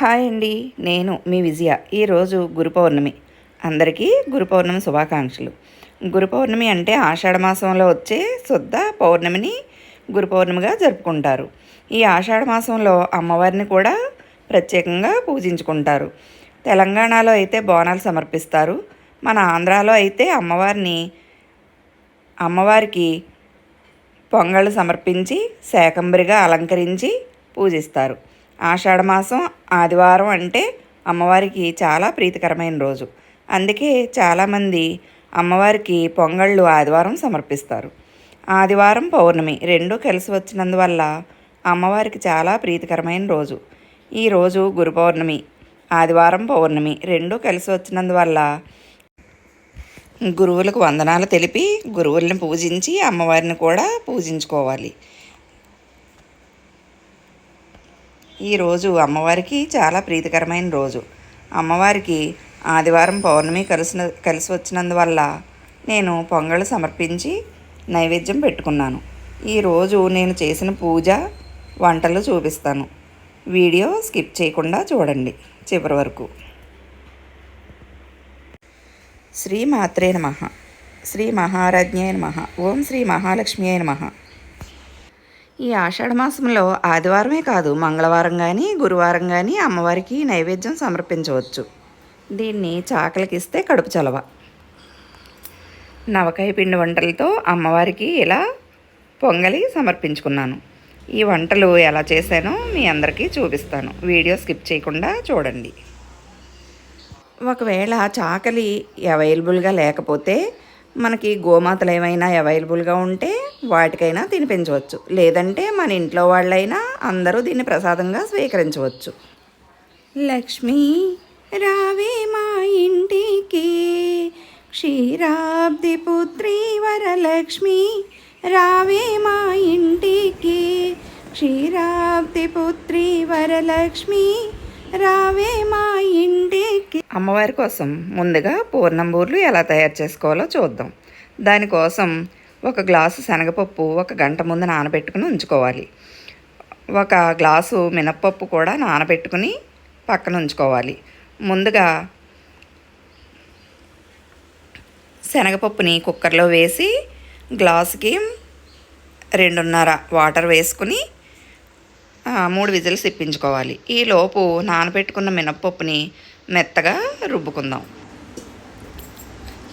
Hi అండి నేను మీ విజయ ఈరోజు గురు పౌర్ణమి అందరికీ గురు పౌర్ణమి శుభాకాంక్షలు. గురు పౌర్ణమి అంటే ఆషాఢ మాసంలో వచ్చే శుద్ధ పౌర్ణమిని గురు పౌర్ణమిగా జరుపుకుంటారు. ఈ ఆషాఢ మాసంలో అమ్మవారిని కూడా ప్రత్యేకంగా పూజించుకుంటారు. తెలంగాణలో అయితే బోనాలు సమర్పిస్తారు. మన ఆంధ్రాలో అయితే అమ్మవారిని అమ్మవారికి పొంగళ్ళు సమర్పించి శాకంబరిగా అలంకరించి పూజిస్తారు. ఆషాఢమాసం ఆదివారం అంటే అమ్మవారికి చాలా ప్రీతికరమైన రోజు. అందుకే చాలామంది అమ్మవారికి పొంగళ్ళు ఆదివారం సమర్పిస్తారు. ఆదివారం పౌర్ణమి రెండూ కలిసి వచ్చినందువల్ల అమ్మవారికి చాలా ప్రీతికరమైన రోజు. ఈ రోజు గురు పౌర్ణమి ఆదివారం పౌర్ణమి రెండూ కలిసి వచ్చినందువల్ల గురువులకు వందనాలు తెలిపి గురువుల్ని పూజించి అమ్మవారిని కూడా పూజించుకోవాలి. ఈరోజు అమ్మవారికి చాలా ప్రీతికరమైన రోజు. అమ్మవారికి ఆదివారం పౌర్ణమి కలిసిన కలిసి వచ్చినందువల్ల నేను పొంగళ్ళు సమర్పించి నైవేద్యం పెట్టుకున్నాను. ఈరోజు నేను చేసిన పూజ వంటలు చూపిస్తాను. వీడియో స్కిప్ చేయకుండా చూడండి చివరి వరకు. శ్రీ మాత్రే నమ. శ్రీ మహారాజ్ఞే నమ. ఓం శ్రీ మహాలక్ష్మి నమ. ఈ ఆషాఢ మాసంలో ఆదివారమే కాదు మంగళవారం కానీ గురువారం కానీ అమ్మవారికి నైవేద్యం సమర్పించవచ్చు. దీన్ని చాకలికిస్తే కడుపు చలవ. నవకాయ పిండి వంటలతో అమ్మవారికి ఇలా పొంగలి సమర్పించుకున్నాను. ఈ వంటలు ఎలా చేశానో మీ అందరికీ చూపిస్తాను. వీడియో స్కిప్ చేయకుండా చూడండి. ఒకవేళ చాకలి అవైలబుల్గా లేకపోతే మనకి గోమాతలు ఏమైనా అవైలబుల్గా ఉంటే వాటికైనా తినిపించవచ్చు లేదంటే మన ఇంట్లో వాళ్ళైనా అందరూ దీన్ని ప్రసాదంగా స్వీకరించవచ్చు. లక్ష్మి రావే మా ఇంటికి. క్షీరాబ్ది పుత్రి వరలక్ష్మి రావే మా ఇంటికి. క్షీరాబ్ది పుత్రి వరలక్ష్మి రావే మా ఇంటికి. అమ్మవారి కోసం ముందుగా పూర్ణంబూర్లు ఎలా తయారు చేసుకోవాలో చూద్దాం. దానికోసం ఒక గ్లాసు శనగపప్పు ఒక గంట ముందు నానబెట్టుకుని ఉంచుకోవాలి. ఒక గ్లాసు మినప్పప్పు కూడా నానబెట్టుకుని పక్కన ఉంచుకోవాలి. ముందుగా శనగపప్పుని కుక్కర్లో వేసి గ్లాసుకి రెండున్నర వాటర్ వేసుకుని మూడు విజిల్స్ ఇప్పించుకోవాలి. ఈలోపు నానబెట్టుకున్న మినప్పప్పుని మెత్తగా రుబ్బుకుందాం.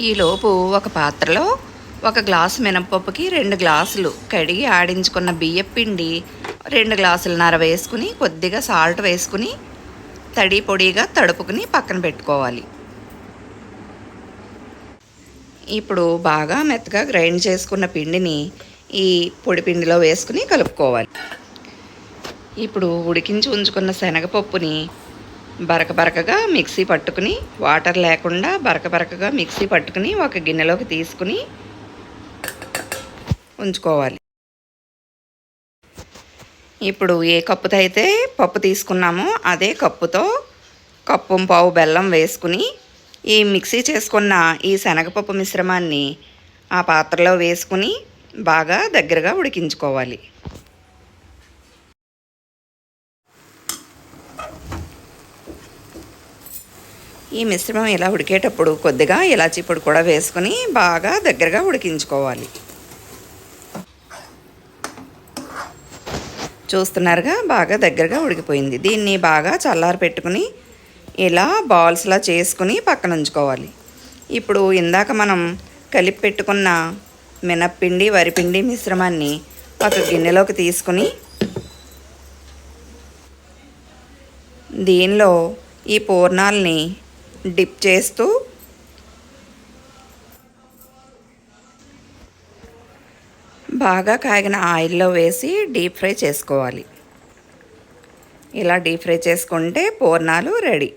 ఈలోపు ఒక పాత్రలో ఒక గ్లాసు మినప్పప్పుకి రెండు గ్లాసులు కడిగి ఆడించుకున్న బియ్యం పిండి రెండు గ్లాసులన్నర వేసుకుని కొద్దిగా సాల్ట్ వేసుకుని తడి పొడిగా తడుపుకుని పక్కన పెట్టుకోవాలి. ఇప్పుడు బాగా మెత్తగా గ్రైండ్ చేసుకున్న పిండిని ఈ పొడి పిండిలో వేసుకుని కలుపుకోవాలి. ఇప్పుడు ఉడికించి ఉంచుకున్న శనగపప్పుని బరక బరకగా మిక్సీ పట్టుకుని వాటర్ లేకుండా బరక బరకగా మిక్సీ పట్టుకుని ఒక గిన్నెలోకి తీసుకుని ఉంచుకోవాలి. ఇప్పుడు ఏ కప్పుతో అయితే పప్పు తీసుకున్నామో అదే కప్పుతో కప్పు పావు బెల్లం వేసుకుని ఈ మిక్సీ చేసుకున్న ఈ శనగపప్పు మిశ్రమాన్ని ఆ పాత్రలో వేసుకుని బాగా దగ్గరగా ఉడికించుకోవాలి. ఈ మిశ్రమం ఇలా ఉడికేటప్పుడు కొద్దిగా ఇలాచి పొడి కూడా వేసుకొని బాగా దగ్గరగా ఉడికించుకోవాలి. చూస్తున్నారుగా బాగా దగ్గరగా ఉడికిపోయింది. దీన్ని బాగా చల్లారి పెట్టుకుని ఇలా బాల్స్లా చేసుకుని పక్కన ఉంచుకోవాలి. ఇప్పుడు ఇందాక మనం కలిపి పెట్టుకున్న మినప్పిండి వరిపిండి మిశ్రమాన్ని ఒక గిన్నెలోకి తీసుకుని దీనిలో ఈ పూర్ణాలని డిప్ చేస్తూ బాగా కాగిన ఆయిల్లో వేసి డీప్ ఫ్రై చేసుకోవాలి. ఇలా డీప్ ఫ్రై చేసుకుంటే పూర్ణాలు రెడీ.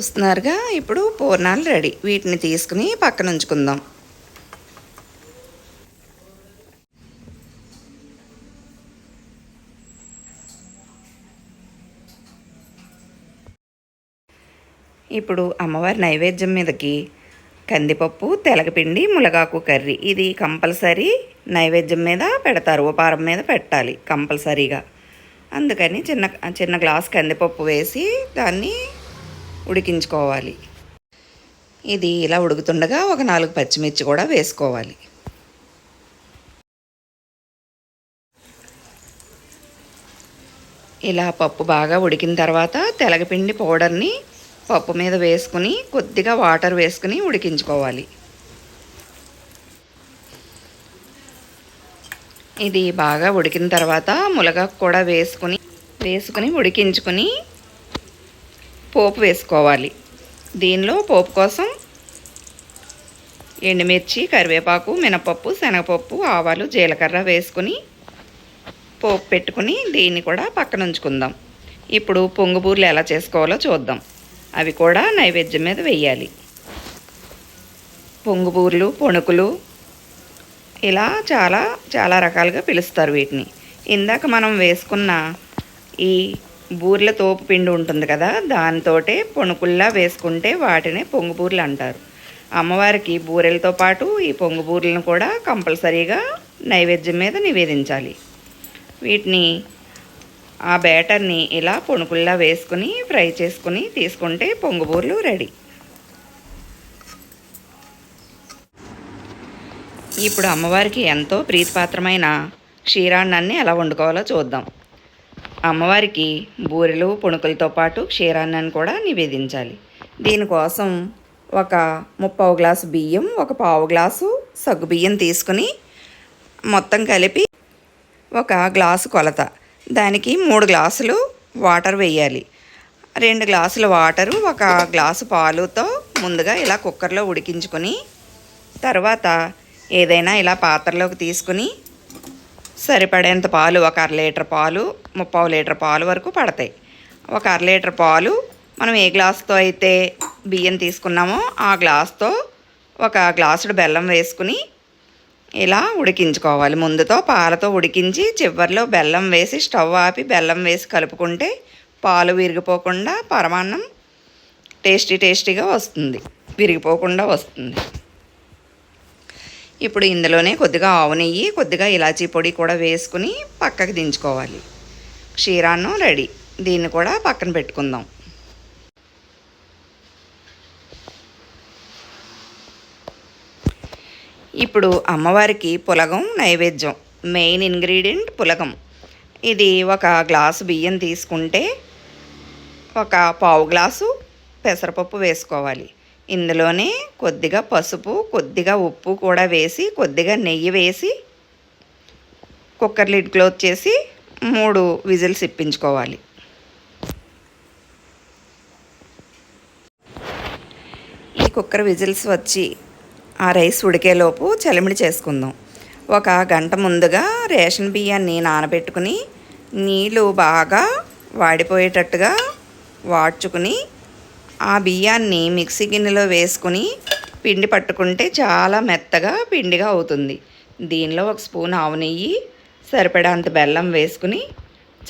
చూస్తున్నారుగా ఇప్పుడు పూర్ణాలు రెడీ. వీటిని తీసుకుని పక్కన ఉంచుకుందాం ఇప్పుడు అమ్మవారి నైవేద్యం మీదకి కందిపప్పు తెలగపిండి ములగాకు కర్రీ. ఇది కంపల్సరీ నైవేద్యం మీద పెడతారు. ఉపారం మీద పెట్టాలి కంపల్సరీగా. అందుకని చిన్న చిన్న గ్లాస్ కందిపప్పు వేసి దాన్ని ఉడికించుకోవాలి. ఇది ఇలా ఉడుకుతుండగా ఒక నాలుగు పచ్చిమిర్చి కూడా వేసుకోవాలి. ఇలా పప్పు బాగా ఉడికిన తర్వాత తెలగపిండి పౌడర్ని పప్పు మీద వేసుకుని కొద్దిగా వాటర్ వేసుకుని ఉడికించుకోవాలి. ఇది బాగా ఉడికిన తర్వాత ములగాకు కూడా వేసుకుని వేసుకుని ఉడికించుకుని పోపు వేసుకోవాలి. దీనిలో పోపు కోసం ఎండుమిర్చి కరివేపాకు మినపప్పు శనగపప్పు ఆవాలు జీలకర్ర వేసుకుని పోపు పెట్టుకుని దీన్ని కూడా పక్కన ఉంచుకుందాం. ఇప్పుడు పొంగుబూర్లు ఎలా చేసుకోవాలో చూద్దాం. అవి కూడా నైవేద్యం మీద వెయ్యాలి పొంగుబూర్లు పొణుకులు ఇలా చాలా చాలా రకాలుగా పిలుస్తారు వీటిని. ఇందాక మనం వేసుకున్న ఈ బూర్ల తోపు పిండి ఉంటుంది కదా దానితోటే పొణుకుల్లా వేసుకుంటే వాటిని పొంగుబూర్లు అంటారు. అమ్మవారికి బూరెలతో పాటు ఈ పొంగుబూర్లను కూడా కంపల్సరీగా నైవేద్యం మీద నివేదించాలి. వీటిని ఆ బ్యాటర్ని ఇలా పొణుకుల్లా వేసుకుని ఫ్రై చేసుకుని తీసుకుంటే పొంగుబూర్లు రెడీ. ఇప్పుడు అమ్మవారికి ఎంతో ప్రీతిపాత్రమైన క్షీరాన్నాన్ని ఎలా వండుకోవాలో చూద్దాం. అమ్మవారికి బూరెలు పుణుకులతో పాటు క్షీరాన్నాన్ని కూడా నివేదించాలి. దీనికోసం ఒక ముప్పావు గ్లాసు బియ్యం ఒక పావు గ్లాసు సగ్గు బియ్యం తీసుకుని మొత్తం కలిపి ఒక గ్లాసు కొలత. దానికి మూడు గ్లాసులు వాటర్ వేయాలి. రెండు గ్లాసుల వాటరు ఒక గ్లాసు పాలుతో ముందుగా ఇలా కుక్కర్లో ఉడికించుకొని తర్వాత ఏదైనా ఇలా పాత్రలోకి తీసుకుని సరిపడేంత పాలు ఒక అర లీటర్ పాలు ముప్పావు లీటర్ పాలు వరకు పడతాయి. ఒక అర లీటర్ పాలు మనం ఏ గ్లాస్తో అయితే బియ్యం తీసుకున్నామో ఆ గ్లాస్తో ఒక గ్లాసుడు బెల్లం వేసుకుని ఇలా ఉడికించుకోవాలి. ముందుతో పాలతో ఉడికించి చివరిలో బెల్లం వేసి స్టవ్ ఆపి బెల్లం వేసి కలుపుకుంటే పాలు విరిగిపోకుండా పరమాన్నం టేస్టీ టేస్టీగా వస్తుంది. విరిగిపోకుండా వస్తుంది. ఇప్పుడు ఇందులోనే కొద్దిగా ఆవు నెయ్యి కొద్దిగా ఇలాచీ పొడి కూడా వేసుకుని పక్కకి దించుకోవాలి. క్షీరాన్నం రెడీ. దీన్ని కూడా పక్కన పెట్టుకుందాం. ఇప్పుడు అమ్మవారికి పులగం నైవేద్యం. మెయిన్ ఇంగ్రీడియంట్ పులగం. ఇది ఒక గ్లాసు బియ్యం తీసుకుంటే ఒక పావు గ్లాసు పెసరపప్పు వేసుకోవాలి. ఇందులోనే కొద్దిగా పసుపు కొద్దిగా ఉప్పు కూడా వేసి కొద్దిగా నెయ్యి వేసి కుక్కర్ లిడ్ క్లోజ్ చేసి మూడు విజిల్స్ ఇప్పించుకోవాలి. ఈ కుక్కర్ విజిల్స్ వచ్చి ఆ రైస్ ఉడికేలోపు చలిమిడి చేసుకుందాం. ఒక గంట ముందుగా రేషన్ బియ్యాన్ని నానబెట్టుకుని నీళ్ళు బాగా వాడిపోయేటట్టుగా వాడ్చుకుని ఆ బియ్యాన్ని మిక్సీ గిన్నెలో వేసుకుని పిండి పట్టుకుంటే చాలా మెత్తగా పిండిగా అవుతుంది. దీనిలో ఒక స్పూన్ ఆవు నెయ్యి సరిపడంత బెల్లం వేసుకుని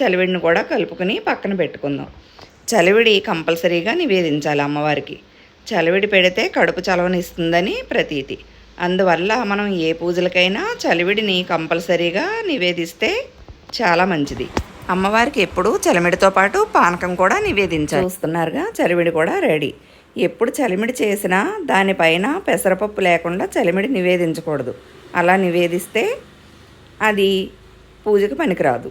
చలివిడిని కూడా కలుపుకొని పక్కన పెట్టుకుందాం. చలివిడి కంపల్సరీగా నివేదించాలి అమ్మవారికి. చలివిడి పెడితే కడుపు చలవనిస్తుందని ప్రతీతి. అందువల్ల మనం ఏ పూజలకైనా చలివిడిని కంపల్సరీగా నివేదిస్తే చాలా మంచిది. అమ్మవారికి ఎప్పుడు చలిమిడితో పాటు పానకం కూడా నివేదించాలి. చూస్తున్నారుగా చలిమిడి కూడా రెడీ. ఎప్పుడు చలిమిడి చేసినా దానిపైన పెసరపప్పు లేకుండా చలిమిడి నివేదించకూడదు. అలా నివేదిస్తే అది పూజకు పనికిరాదు.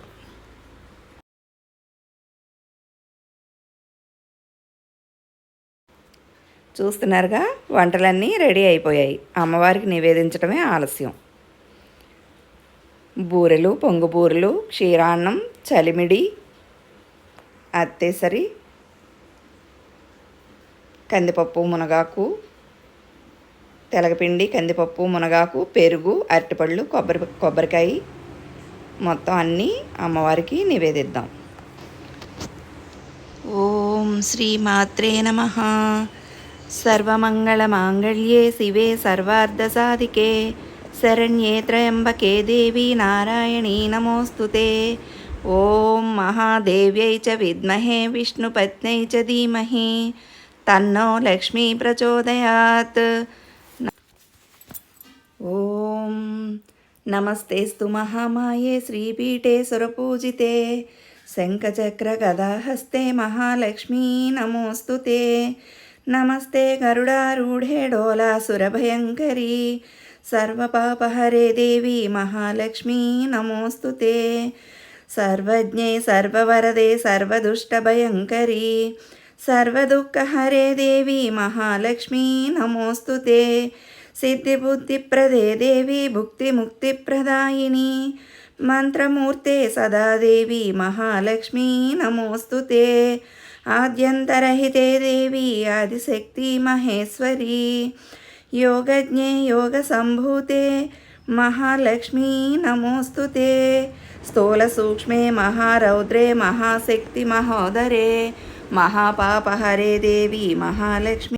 చూస్తున్నారుగా వంటలన్నీ రెడీ అయిపోయాయి. అమ్మవారికి నివేదించడమే ఆలస్యం. బూరెలు పొంగు బూరెలు క్షీరాన్నం చలిమిడి అత్తేసరి కందిపప్పు మునగాకు తెలగపిండి కందిపప్పు మునగాకు పెరుగు అరటిపళ్ళు కొబ్బరి కొబ్బరికాయ మొత్తం అన్నీ అమ్మవారికి నివేదిద్దాం. ఓం శ్రీ మాత్రే నమ సర్వమంగళమాంగళ్యే శివే సర్వార్ధసాధికే. శరణ్యే త్రయంబకే దేవి నారాయణీ నమోస్తుతే ఓం మహాదేవ్యై చ విద్మహే విష్ణుపత్నై చ ధీమహి. తన్నో లక్ష్మీ ప్రచోదయాత్. ఓం నమస్తేస్తు మహామాయే శ్రీపీఠే సురపూజితే శంఖచక్రగదాహస్తే మహాలక్ష్మీ నమోస్తు నమస్తే గరుడారూఢే డోలాసురభయంకరీ. సర్వపాపహరే దేవి మహాలక్ష్మీ నమోస్తుతే సర్వజ్ఞే సర్వవరదే సర్వదుష్టభయంకరీ. సర్వదుఃఖహరే దేవి మహాలక్ష్మీ నమోస్తుతే సిద్ధిబుద్ధిప్రదే దేవి భుక్తిముక్తిప్రదాయిని. మంత్రమూర్తే సదాదేవి మహాలక్ష్మీ నమోస్తుతే ఆద్యంతరహితే దేవి ఆదిశక్తి మహేశ్వరీ. योगज्ञे योगसम्भूते महालक्ष्मी नमोस्तुते स्थूल स्थूलसूक्ष्मे महारौद्रे महाशक्तिमहोदरे महापापहरे देवी महालक्ष्मी।